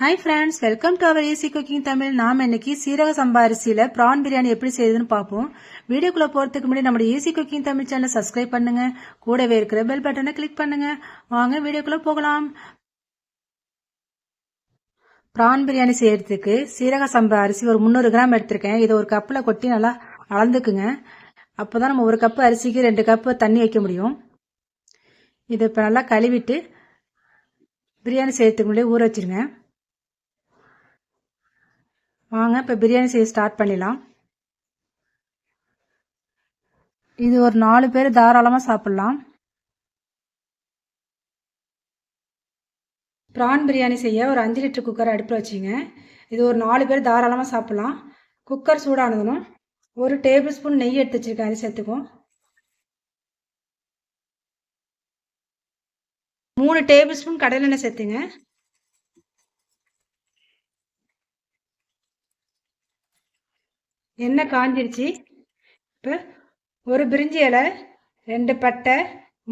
Hi friends welcome to our easy cooking Tamil நாம் இன்னைக்கு சீரக சம்பா அரிசியில் ப்ரான் பிரியாணி எப்படி செய்யுதுன்னு பார்ப்போம். வீடியோக்குள்ளே போகிறதுக்கு முன்னாடி நம்ம ஈஸி குக்கிங் தமிழ் சேனலை சப்ஸ்கிரைப் பண்ணுங்க. கூடவே இருக்கிற பெல் பட்டனை கிளிக் பண்ணுங்க. வாங்க வீடியோக்குள்ளே போகலாம். ப்ரான் பிரியாணி செய்யறதுக்கு சீரக சம்பா அரிசி ஒரு முந்நூறு கிராம் எடுத்திருக்கேன். இதை ஒரு கப்பில் கொட்டி நல்லா அளந்துக்குங்க. அப்போ தான் நம்ம ஒரு கப்பு அரிசிக்கு ரெண்டு கப்பு தண்ணி வைக்க முடியும். இதை இப்போ நல்லா கழுவிட்டு பிரியாணி செய்யறதுக்கு முன்னாடி ஊற வச்சிருங்க. வாங்க இப்போ பிரியாணி செய்ய ஸ்டார்ட் பண்ணிடலாம். இது ஒரு நாலு பேர் தாராளமாக சாப்பிட்லாம். ப்ரான் பிரியாணி செய்ய ஒரு அஞ்சு லிட்டர் குக்கர் அடுப்பில் வச்சுங்க. இது ஒரு நாலு பேர் தாராளமாக சாப்பிட்லாம். குக்கர் சூடானதும் ஒரு டேபிள் ஸ்பூன் நெய் எடுத்து வச்சுருக்கேன் அது சேர்த்துக்கும் மூணு டேபிள் ஸ்பூன் கடலெண்ணெய் சேர்த்துங்க. எண்ணெய் காஞ்சிருச்சு இப்போ ஒரு பிரிஞ்சி இலை ரெண்டு பட்டை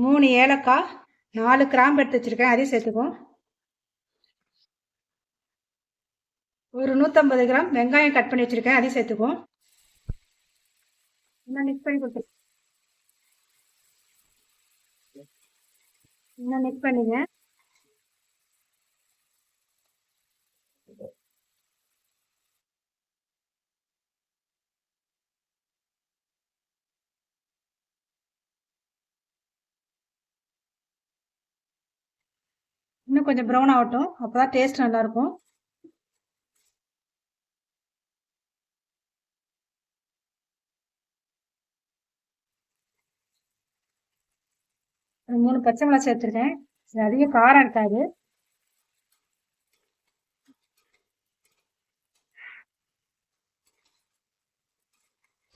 மூணு ஏலக்காய் நாலு கிராம்பு எடுத்து வச்சுருக்கேன். அதையும் சேர்த்துக்குவோம். ஒரு நூற்றம்பது கிராம் வெங்காயம் கட் பண்ணி வச்சுருக்கேன். அதையும் சேர்த்துக்குவோம். இன்னும் மிக்ஸ் பண்ணி கொடுத்துருக்கேன் இன்னும் மிக்ஸ் பண்ணிங்க இன்னும் கொஞ்சம் ப்ரௌன் ஆகட்டும். அப்போ தான் டேஸ்ட் நல்லாயிருக்கும் மூணு பச்சை மிளகா சேர்த்துருக்கேன். இது காரம் இருக்காது.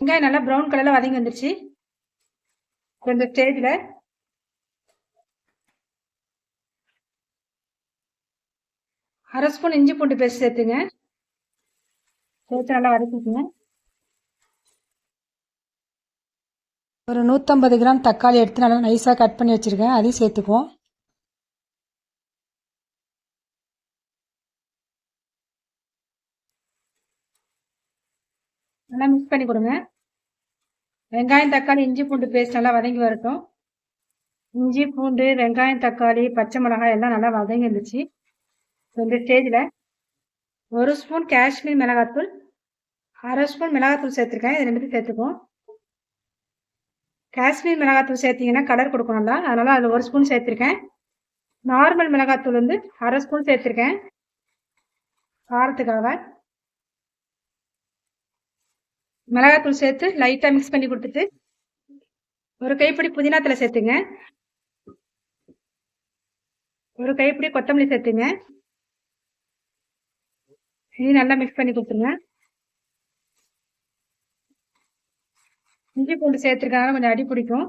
வெங்காயம் நல்லா ப்ரௌன் கலரில் வதங்கி வந்துருச்சு. கொஞ்சம் ஸ்டேஜில் அரை ஸ்பூன் இஞ்சி பூண்டு பேஸ்ட் சேர்த்துங்க. சேர்த்து நல்லா வதக்கிக்குங்க ஒரு நூற்றம்பது கிராம் தக்காளி எடுத்து நல்லா நைஸாக கட் பண்ணி வச்சுருக்கேன். அதையும் சேர்த்துக்குவோம். நல்லா மிக்ஸ் பண்ணி கொடுங்க. வெங்காயம் தக்காளி இஞ்சி பூண்டு பேஸ்ட் நல்லா வதங்கி வரட்டும். இஞ்சி பூண்டு வெங்காயம் தக்காளி பச்சை மிளகாய் எல்லாம் நல்லா வதங்கி இருந்துச்சு இந்த ஸ்டேஜில் ஒரு ஸ்பூன் காஷ்மீர் மிளகாத்தூள் அரை ஸ்பூன் மிளகாத்தூள் சேர்த்துருக்கேன். இது ரெண்டுத்தையும் சேர்த்துக்குவோம் காஷ்மீர் மிளகாத்தூள் சேர்த்திங்கன்னா கலர் கொடுக்கணும்ல அதனால் அதில் ஒரு ஸ்பூன் சேர்த்துருக்கேன். நார்மல் மிளகாத்தூள் வந்து அரை ஸ்பூன் சேர்த்துருக்கேன். காரத்துக்காக. மிளகாத்தூள் சேர்த்து லைட்டாக மிக்ஸ் பண்ணி கொடுத்துட்டு ஒரு கைப்பிடி புதினாத்தில் சேர்த்துங்க. ஒரு கைப்பிடி கொத்தமல்லி சேர்த்துங்க. இது நல்லா மிக்ஸ் பண்ணி கொடுத்துருங்க. இஞ்சி பூண்டு சேர்த்துருக்காங்க கொஞ்சம் அடி பிடிக்கும்.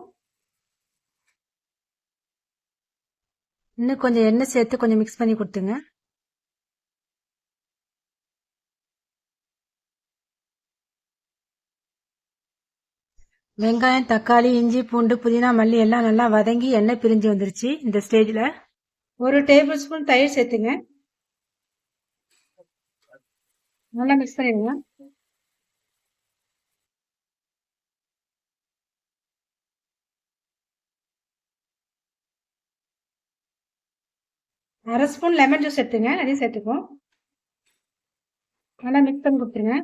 இன்னும் கொஞ்சம் எண்ணெய் சேர்த்து கொஞ்சம் மிக்ஸ் பண்ணி கொடுத்துங்க வெங்காயம் தக்காளி இஞ்சி பூண்டு புதினா மல்லி எல்லாம் நல்லா வதங்கி எண்ணெய் பிரிஞ்சு வந்துருச்சு இந்த ஸ்டேஜில் ஒரு டேபிள் ஸ்பூன் தயிர் சேர்த்துங்க. நல்லா மிக்ஸ் பண்ணிடுங்க. அரை ஸ்பூன் லெமன் ஜூஸ் எடுத்துங்க. அதையும் சேர்த்துக்கும் நல்லா மிக்ஸ் பண்ணி கொடுத்துருங்க.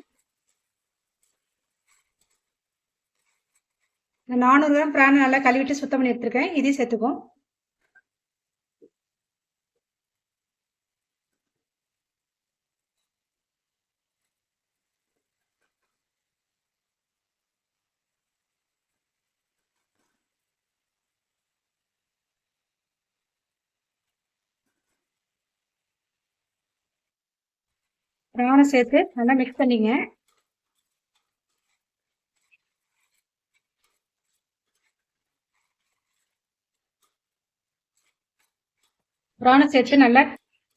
நானூறு கிராம் பிராணம் நல்லா கழுவிட்டு சுத்தம் பண்ணி எடுத்துருக்கேன். இதையும் சேர்த்துக்கோம் பிராணம் சேர்த்து நல்லா மிக்ஸ் பண்ணிங்க. ப்ரானை சேர்த்து நல்லா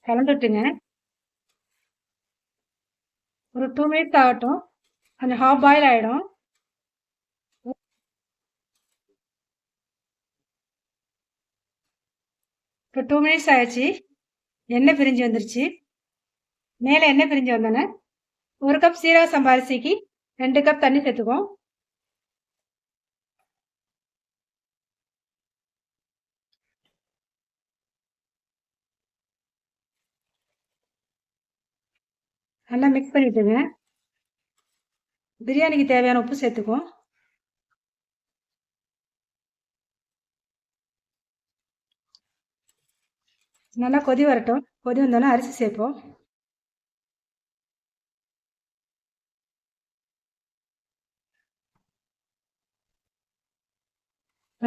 கலந்துட்டுங்க. ஒரு டூ மினிட்ஸ் ஆகட்டும். கொஞ்சம் ஹாஃப் பாயில் ஆகிடும் இப்போ டூ மினிட்ஸ் ஆயிடுச்சு. எண்ணெய் பிரிஞ்சு வந்துருச்சு. மேலே எண்ணெய் பிரிஞ்சு வந்தோன்னே ஒரு கப் சீரக சம்பா அரிசிக்கு ரெண்டு கப் தண்ணி சேர்த்துக்குவோம். நல்லா மிக்ஸ் பண்ணிவிட்டுங்க பிரியாணிக்கு தேவையான உப்பு சேர்த்துக்குவோம். நல்லா கொதி வரட்டும். கொதி வந்தோன்னே அரிசி சேர்ப்போம்.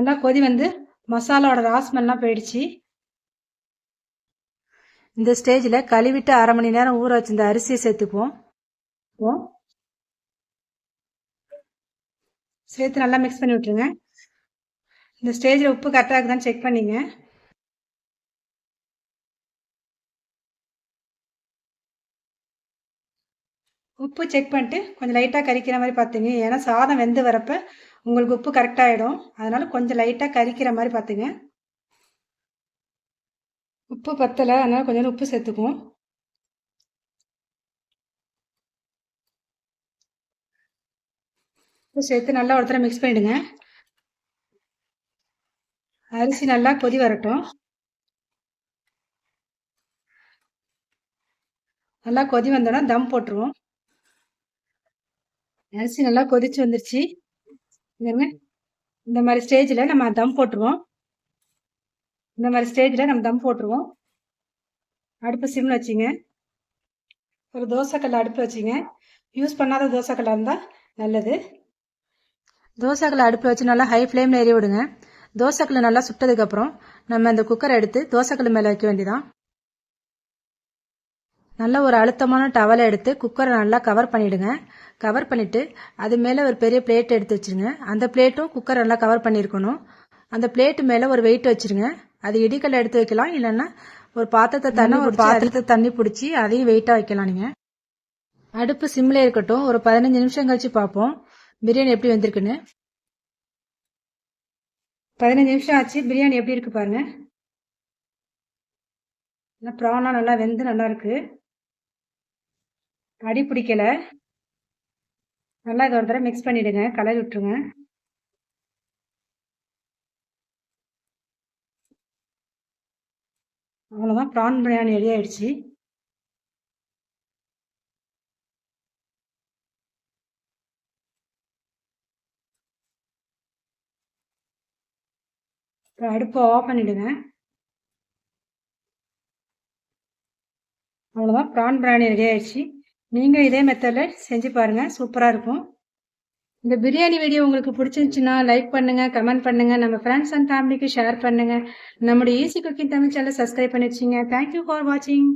நல்லா கொதி வந்து மசாலாவோட ராஸ்மெல்லாம் போயிடுச்சு. இந்த ஸ்டேஜில் கழுவிட்டு அரை மணி நேரம் ஊற வச்சிருந்த அரிசியை சேர்த்துக்குவோம். சேர்த்து நல்லா மிக்ஸ் பண்ணி விட்டுருங்க. இந்த ஸ்டேஜில் உப்பு கரெக்டாக இருக்குதான்னு செக் பண்ணிங்க. உப்பு செக் பண்ணிட்டு கொஞ்சம் லைட்டாக கறிக்கிற மாதிரி பார்த்துங்க. ஏன்னா சாதம் வெந்து வரப்போ உங்களுக்கு உப்பு கரெக்டாகிடும் அதனால் கொஞ்சம் லைட்டாக கறிக்கிற மாதிரி பார்த்துங்க. உப்பு பத்தலை அதனால் கொஞ்சம் உப்பு சேர்த்துக்குவோம். உப்பு சேர்த்து நல்லா ஒரு தடவை மிக்ஸ் பண்ணிவிடுங்க அரிசி நல்லா கொதி வரட்டும். நல்லா கொதி வந்தோன்னா தம் போட்டுருவோம். அரிசி நல்லா கொதிச்சு வந்துருச்சு. இந்த மாதிரி ஸ்டேஜில் நம்ம தம் போட்டுருவோம். இந்த மாதிரி ஸ்டேஜில் நம்ம தம் போட்டுருவோம். அடுப்பு சிம்மில் வச்சுங்க. ஒரு தோசைக்கல் அடுப்பு வச்சுங்க. யூஸ் பண்ணாத தோசைக்கல்லாக இருந்தால் நல்லது. தோசைக்கல்லை அடுப்பு வச்சு நல்லா ஹை ஃப்ளேமில் ஏறி விடுங்க. தோசைக்கல் நல்லா சுட்டதுக்கப்புறம் நம்ம அந்த குக்கரை எடுத்து தோசைக்கல் மேலே வைக்க வேண்டியதான் நல்ல ஒரு அழுத்தமான டவலை எடுத்து குக்கரை நல்லா கவர் பண்ணிவிடுங்க கவர் பண்ணிவிட்டு அது மேலே ஒரு பெரிய பிளேட் எடுத்து வச்சுருங்க. அந்த பிளேட்டும் குக்கர் நல்லா கவர் பண்ணியிருக்கணும் அந்த பிளேட்டு மேலே ஒரு வெயிட் வச்சுருங்க. அது இடிக்கல் எடுத்து வைக்கலாம். இல்லைன்னா ஒரு பாத்திரத்தை தண்ணி ஒரு பாத்திரத்தை தண்ணி பிடிச்சி அதையும் வெயிட்டாக வைக்கலாம் நீங்கள் அடுப்பு சிம்மில் இருக்கட்டும். ஒரு பதினஞ்சு நிமிஷம் கழிச்சு பார்ப்போம். பிரியாணி எப்படி வந்திருக்குன்னு. பதினஞ்சு நிமிஷம் ஆச்சு. பிரியாணி எப்படி இருக்கு பாருங்க. ப்ரான்லாம் நல்லா வெந்து நல்லா இருக்கு. அடி பிடிக்கல. நல்லா இதை ஒரு தடவை மிக்ஸ் பண்ணிவிடுங்க கலர் விட்டுருங்க. அவ்வளோதான் ப்ரான் பிரியாணி ரெடி ஆயிடுச்சு. அடுப்பை ஆஃப் பண்ணிவிடுங்க அவ்வளோதான் ப்ரான் பிரியாணி ரெடி ஆயிடுச்சு. நீங்கள் இதே மெத்தடில் செஞ்சு பாருங்கள் சூப்பராக இருக்கும். இந்த பிரியாணி வீடியோ உங்களுக்கு பிடிச்சிருந்துச்சுன்னா லைக் பண்ணுங்கள் கமெண்ட் பண்ணுங்கள் நம்ம ஃப்ரெண்ட்ஸ் அண்ட் ஃபேமிலிக்கு ஷேர் பண்ணுங்கள் நம்முடைய easy cooking Tamil channel subscribe பண்ணி வச்சிங்க. தேங்க்யூ ஃபார் வாட்சிங்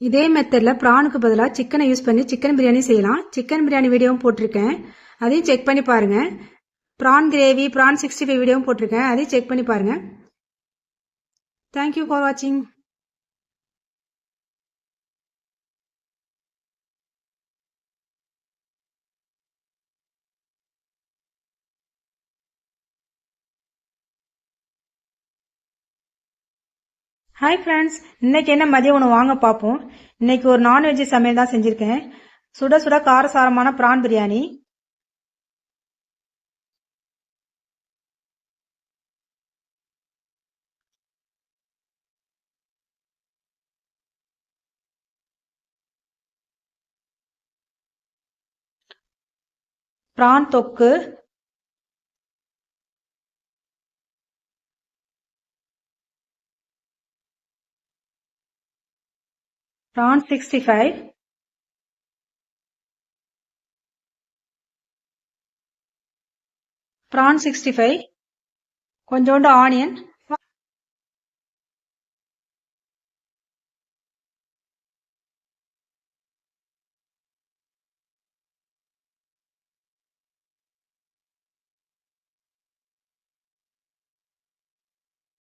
இதே மெத்தடில் ப்ரானுக்கு பதிலாக சிக்கனை யூஸ் பண்ணி சிக்கன் பிரியாணி செய்யலாம். சிக்கன் பிரியாணி வீடியோவும் போட்டிருக்கேன். அதையும் செக் பண்ணி பாருங்கள் prawn gravy prawn sixty five வீடியோவும் போட்டிருக்கேன். அதையும் செக் பண்ணி பாருங்கள் தேங்க்யூ ஃபார் வாட்சிங் ஹாய் ஃப்ரெண்ட்ஸ் இன்னைக்கு என்ன மதிய உணவு வாங்க பார்ப்போம். இன்னைக்கு ஒரு நான்வெஜ் சமையல் தான் செஞ்சுருக்கேன். சுட சுட காரசாரமான ப்ரான் பிரியாணி ப்ரான் தொக்கு. Prawn 65 prawn 65 கொஞ்சோண்டு ஆனியன்